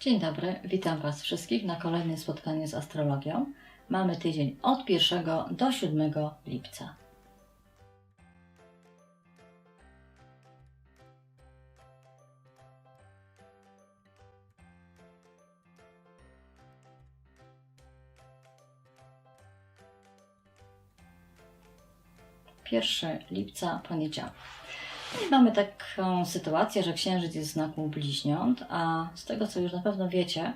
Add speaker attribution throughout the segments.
Speaker 1: Dzień dobry, witam Was wszystkich na kolejnym spotkaniu z astrologią. Mamy tydzień od 1 do 7 lipca. Pierwszy lipca, poniedziałek. No mamy taką sytuację, że księżyc jest w znaku bliźniąt, a z tego co już na pewno wiecie,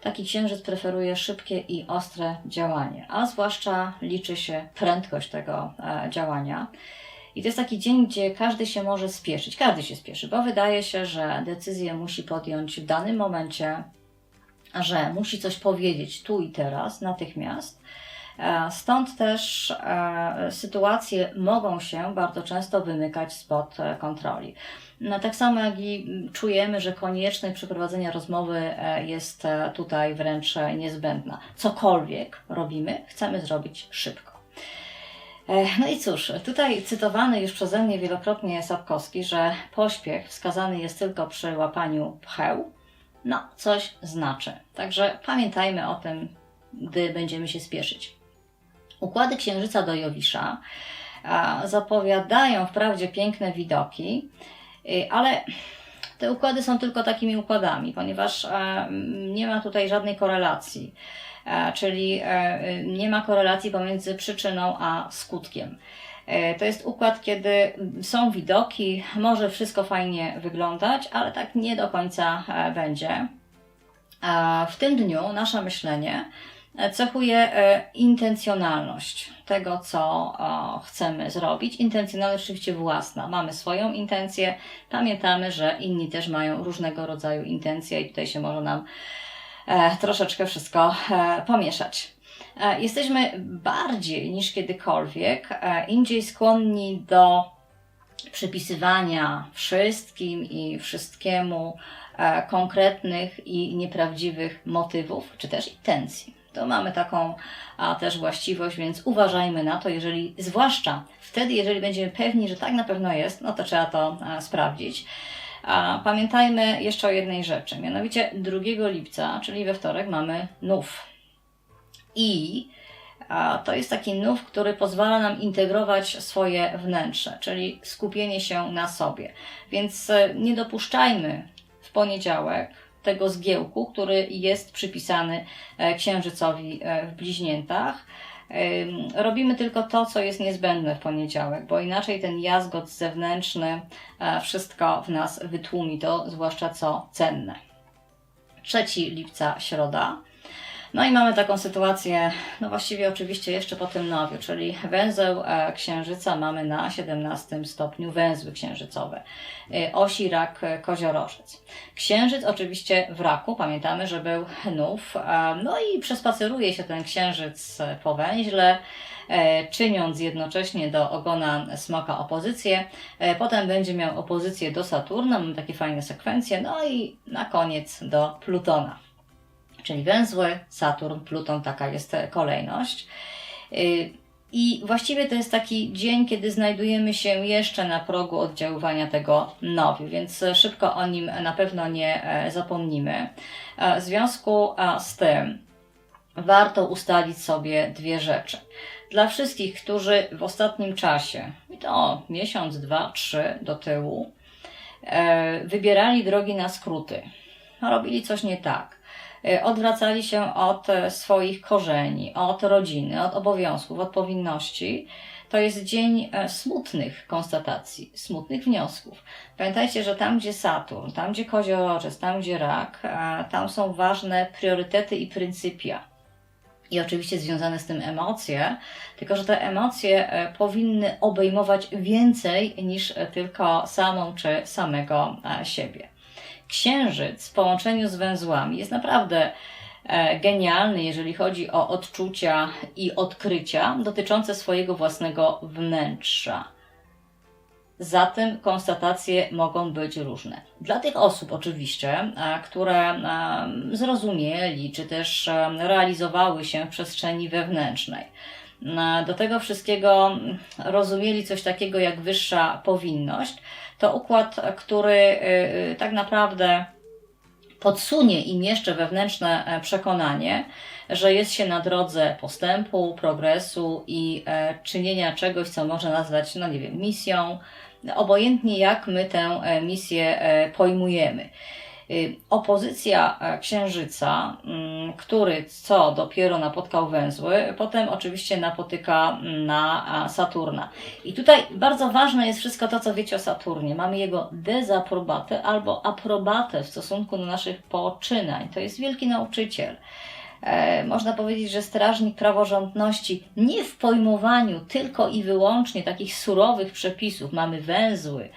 Speaker 1: taki księżyc preferuje szybkie i ostre działanie, a zwłaszcza liczy się prędkość tego e, działania. I to jest taki dzień, gdzie każdy się może spieszyć, każdy się spieszy, bo wydaje się, że decyzję musi podjąć w danym momencie, że musi coś powiedzieć tu i teraz, natychmiast. E, Stąd też e, sytuacje mogą się bardzo często wymykać spod e, kontroli. No, tak samo jak i czujemy, że konieczność przeprowadzenia rozmowy jest tutaj wręcz niezbędna. Cokolwiek robimy, chcemy zrobić szybko. No i cóż, tutaj cytowany już przeze mnie wielokrotnie Sapkowski, że pośpiech wskazany jest tylko przy łapaniu pcheł, no coś znaczy. Także pamiętajmy o tym, gdy będziemy się spieszyć. Układy księżyca do Jowisza zapowiadają wprawdzie piękne widoki, y, ale te układy są tylko takimi układami, ponieważ nie ma tutaj żadnej korelacji, czyli e, nie ma korelacji pomiędzy przyczyną a skutkiem. E, To jest układ, kiedy są widoki, może wszystko fajnie wyglądać, ale tak nie do końca e, będzie. W tym dniu nasze myślenie cechuje e, intencjonalność tego, co o, chcemy zrobić. Intencjonalność oczywiście własna. Mamy swoją intencję. Pamiętamy, że inni też mają różnego rodzaju intencje i tutaj się może nam e, troszeczkę wszystko e, pomieszać. E, jesteśmy bardziej niż kiedykolwiek e, indziej skłonni do przypisywania wszystkim i wszystkiemu e, konkretnych i nieprawdziwych motywów, czy też intencji. To mamy taką a, też właściwość, więc uważajmy na to, jeżeli, zwłaszcza wtedy, jeżeli będziemy pewni, że tak na pewno jest, no to trzeba to a, sprawdzić. A, pamiętajmy jeszcze o jednej rzeczy, mianowicie 2 lipca, czyli we wtorek, mamy nów. I a to jest taki nów, który pozwala nam integrować swoje wnętrze, czyli skupienie się na sobie. Więc e, nie dopuszczajmy w poniedziałek tego zgiełku, który jest przypisany e, księżycowi e, w bliźniętach. Robimy tylko to, co jest niezbędne w poniedziałek, bo inaczej ten jazgot zewnętrzny e, wszystko w nas wytłumi, to zwłaszcza co cenne. 3 lipca, środa. No i mamy taką sytuację, no właściwie oczywiście jeszcze po tym nowiu, czyli węzeł e, księżyca mamy na 17 stopniu węzły księżycowe, e, osi rak e, koziorożec. Księżyc oczywiście w raku, pamiętamy, że był nów, no i przespaceruje się ten księżyc po węźle, czyniąc jednocześnie do ogona smoka opozycję. Potem będzie miał opozycję do Saturna, mamy takie fajne sekwencje, no i na koniec do Plutona czyli węzły, Saturn, Pluton, taka jest kolejność. Y, I właściwie to jest taki dzień, kiedy znajdujemy się jeszcze na progu oddziaływania tego nowiu, więc szybko o nim na pewno nie e, zapomnimy. E, W związku z tym warto ustalić sobie dwie rzeczy. Dla wszystkich, którzy w ostatnim czasie, i to miesiąc, dwa, trzy do tyłu, e, wybierali drogi na skróty, robili coś nie tak, odwracali się od e, swoich korzeni, od rodziny, od obowiązków, od powinności, to jest dzień e, smutnych konstatacji, smutnych wniosków. Pamiętajcie, że tam, gdzie Saturn, tam, gdzie Koziorożec, tam, gdzie Rak, e, tam są ważne priorytety i pryncypia. I oczywiście związane z tym emocje, tylko że te emocje e, powinny obejmować więcej niż e, tylko samą czy samego e, siebie. Księżyc w połączeniu z węzłami jest naprawdę e, genialny, jeżeli chodzi o odczucia i odkrycia dotyczące swojego własnego wnętrza. Zatem konstatacje mogą być różne. Dla tych osób, oczywiście, które zrozumieli czy też realizowały się w przestrzeni wewnętrznej, do tego wszystkiego rozumieli coś takiego jak wyższa powinność, to układ, który e, e, tak naprawdę podsunie im jeszcze wewnętrzne e, przekonanie, że jest się na drodze postępu, progresu i e, czynienia czegoś, co można nazwać, no nie wiem, misją, obojętnie jak my tę e, misję e, pojmujemy. Y, Opozycja e, Księżyca, mm, który co dopiero napotkał węzły, potem oczywiście napotyka na Saturna. I tutaj bardzo ważne jest wszystko to, co wiecie o Saturnie. Mamy jego dezaprobatę albo aprobatę w stosunku do naszych poczynań. To jest wielki nauczyciel. E, można powiedzieć, że strażnik praworządności nie w pojmowaniu tylko i wyłącznie takich surowych przepisów. Mamy węzły,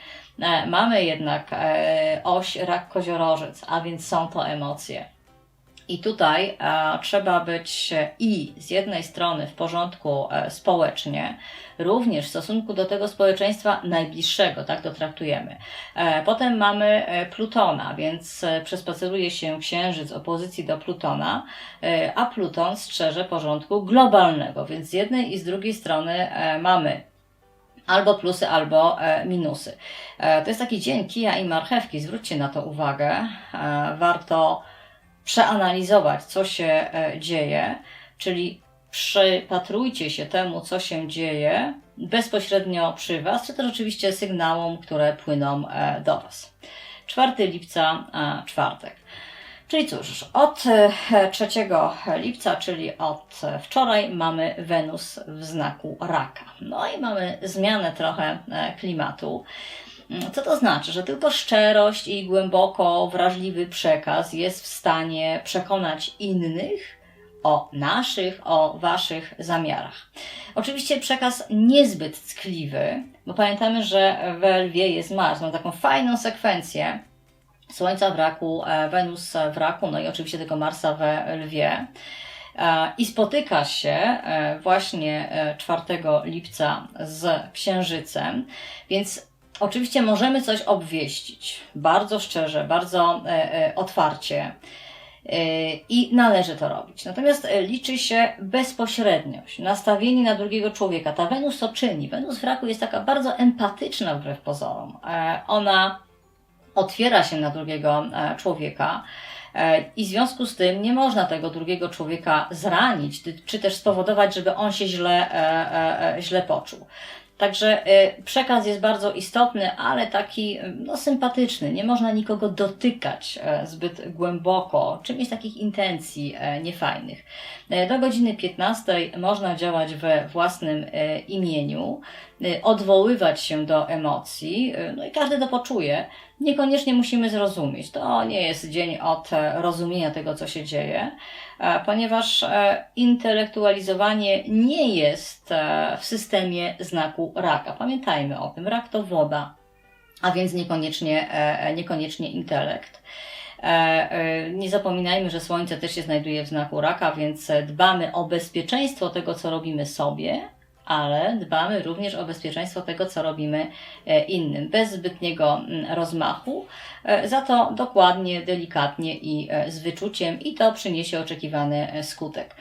Speaker 1: mamy jednak e, oś rak-koziorożec, a więc są to emocje. I tutaj e, trzeba być e, i z jednej strony w porządku e, społecznie, również w stosunku do tego społeczeństwa najbliższego, tak to traktujemy. E, potem mamy e, Plutona, więc e, przespaceruje się Księżyc opozycji do Plutona, e, a Pluton strzeże porządku globalnego, więc z jednej i z drugiej strony e, mamy albo plusy, albo e, minusy. E, to jest taki dzień kija i marchewki, zwróćcie na to uwagę. E, warto przeanalizować, co się dzieje, czyli przypatrujcie się temu, co się dzieje bezpośrednio przy Was, czy też oczywiście sygnałom, które płyną do Was. 4 lipca, czwartek. Czyli cóż, od e, 3 lipca, czyli od e, wczoraj, mamy Wenus w znaku raka. No i mamy zmianę trochę e, klimatu. Mm, Co to znaczy? Że tylko szczerość i głęboko wrażliwy przekaz jest w stanie przekonać innych o naszych, o waszych zamiarach. Oczywiście przekaz niezbyt ckliwy, bo pamiętamy, że we lwie jest Mars, ma taką fajną sekwencję Słońca w raku, e, Wenus w raku, no i oczywiście tego Marsa we lwie. E, I spotyka się e, właśnie e, 4 lipca z Księżycem, więc Oczywiście możemy coś obwieścić bardzo szczerze, bardzo otwarcie i należy to robić. Natomiast liczy się bezpośredniość, nastawienie na drugiego człowieka. Ta Wenus to czyni. Wenus w raku jest taka bardzo empatyczna wbrew pozorom. Ona otwiera się na drugiego e, człowieka. E, I w związku z tym nie można tego drugiego człowieka zranić, czy też spowodować, żeby on się źle, e, źle poczuł. Także e, przekaz jest bardzo istotny, ale taki e, no, sympatyczny. Nie można nikogo dotykać e, zbyt głęboko, czy mieć takich intencji e, niefajnych. E, Do godziny 15 można działać we własnym imieniu, odwoływać się do emocji, no i każdy to poczuje. Niekoniecznie musimy zrozumieć. To nie jest dzień od rozumienia tego, co się dzieje, ponieważ e, intelektualizowanie nie jest e, w systemie znaku raka. Pamiętajmy o tym. Rak to woda, a więc niekoniecznie, e, e, niekoniecznie intelekt. E, e, Nie zapominajmy, że Słońce też się znajduje w znaku raka, więc e, dbamy o bezpieczeństwo tego, co robimy sobie, ale dbamy również o bezpieczeństwo tego, co robimy e, innym, bez zbytniego mm, rozmachu, e, za to dokładnie, delikatnie i e, z wyczuciem, i to przyniesie oczekiwany skutek.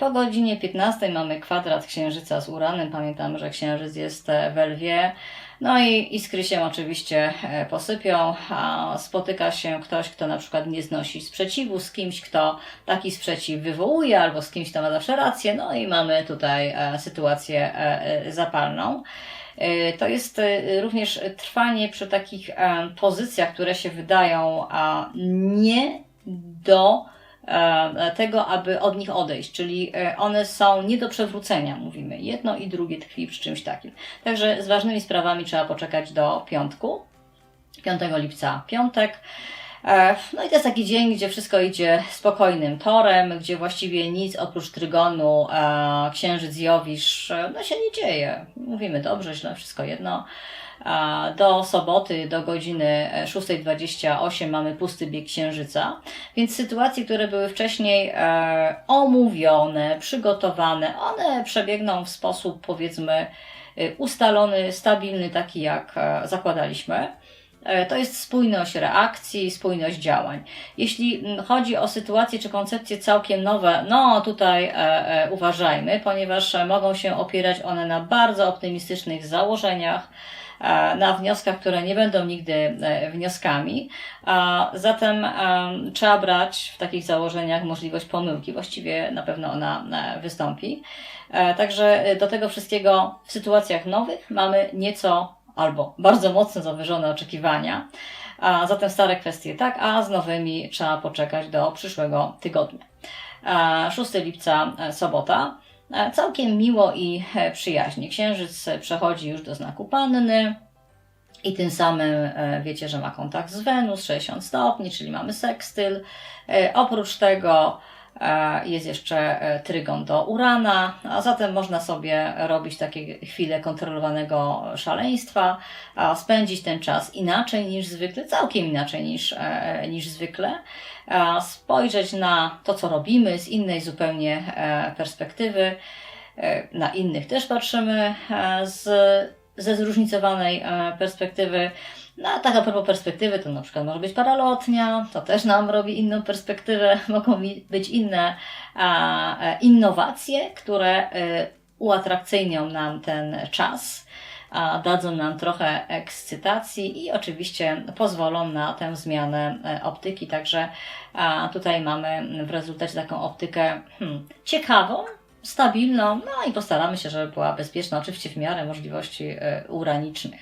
Speaker 1: Po godzinie 15 mamy kwadrat Księżyca z Uranem. Pamiętamy, że Księżyc jest we lwie. No i iskry się oczywiście e, posypią, a spotyka się ktoś, kto na przykład nie znosi sprzeciwu z kimś, kto taki sprzeciw wywołuje, albo z kimś, kto ma zawsze rację. No i mamy tutaj e, sytuację e, zapalną. To jest również trwanie przy takich pozycjach, które się wydają nie do tego, aby od nich odejść, czyli e, one są nie do przewrócenia, mówimy. Jedno i drugie tkwi przy czymś takim. Także z ważnymi sprawami trzeba poczekać do piątku. 5 lipca piątek. E, No i to jest taki dzień, gdzie wszystko idzie spokojnym torem, gdzie właściwie nic oprócz trygonu, e, księżyc Jowisz, e, no się nie dzieje. Mówimy dobrze, źle, wszystko jedno. Do soboty, do godziny e, 6.28 mamy pusty bieg księżyca, więc sytuacje, które były wcześniej e, omówione, przygotowane, one przebiegną w sposób powiedzmy e, ustalony, stabilny, taki jak e, zakładaliśmy. E, To jest spójność reakcji, spójność działań. Jeśli chodzi o sytuacje czy koncepcje całkiem nowe, no tutaj e, e, uważajmy, ponieważ e, mogą się opierać one na bardzo optymistycznych założeniach, e, na wnioskach, które nie będą nigdy e, wnioskami. Zatem em, trzeba brać w takich założeniach możliwość pomyłki. Właściwie na pewno ona e, wystąpi. E, Także e, do tego wszystkiego w sytuacjach nowych mamy nieco albo bardzo mocno zawyżone oczekiwania. A zatem stare kwestie tak, a z nowymi trzeba poczekać do przyszłego tygodnia. E, 6 lipca, e, sobota. E, Całkiem miło i e, przyjaźnie. Księżyc e, przechodzi już do znaku panny. I tym samym wiecie, że ma kontakt z Wenus 60 stopni, czyli mamy sekstyl. Oprócz tego jest jeszcze e, trygon do Urana, a zatem można sobie robić takie chwile kontrolowanego szaleństwa, spędzić ten czas inaczej niż zwykle, całkiem inaczej niż, e, niż zwykle, spojrzeć na to, co robimy z innej zupełnie e, perspektywy. E, Na innych też patrzymy e, z, ze zróżnicowanej e, perspektywy. No a tak a propos perspektywy, to na przykład może być paralotnia, to też nam robi inną perspektywę, mogą być inne e, innowacje, które e, uatrakcyjnią nam ten czas, dadzą nam trochę ekscytacji i oczywiście pozwolą na tę zmianę optyki. Także tutaj mamy w rezultacie taką optykę hmm, ciekawą, stabilną, no i postaramy się, żeby była bezpieczna, oczywiście w miarę możliwości e, uranicznych.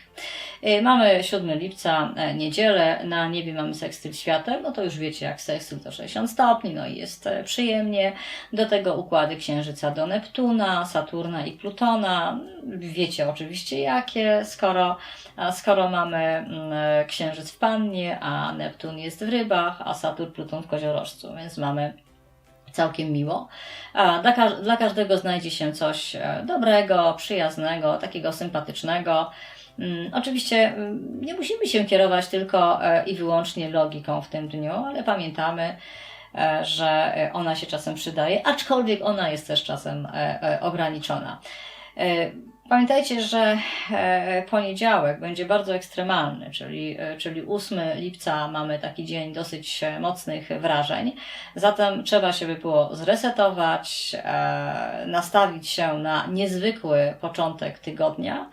Speaker 1: E, Mamy 7 lipca, e, niedzielę, na niebie mamy sekstyl światem, no to już wiecie, jak sekstyl to 60 stopni, no i jest przyjemnie. Do tego układy Księżyca do Neptuna, Saturna i Plutona, wiecie oczywiście jakie, skoro, skoro mamy mm, Księżyc w Pannie, a Neptun jest w Rybach, a Saturn, Pluton w Koziorożcu, więc mamy całkiem miło. A dla, każ- dla każdego znajdzie się coś e, dobrego, przyjaznego, takiego sympatycznego. Mm, Oczywiście mm, nie musimy się kierować tylko e, i wyłącznie logiką w tym dniu, ale pamiętamy, e, że ona się czasem przydaje, aczkolwiek ona jest też czasem ograniczona. Pamiętajcie, że e, poniedziałek będzie bardzo ekstremalny, czyli, e, czyli 8 lipca mamy taki dzień dosyć e, mocnych wrażeń. Zatem trzeba się by było zresetować, nastawić się na niezwykły początek tygodnia.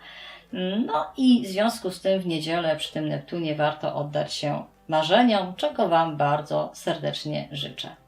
Speaker 1: No i w związku z tym w niedzielę przy tym Neptunie warto oddać się marzeniom, czego Wam bardzo serdecznie życzę.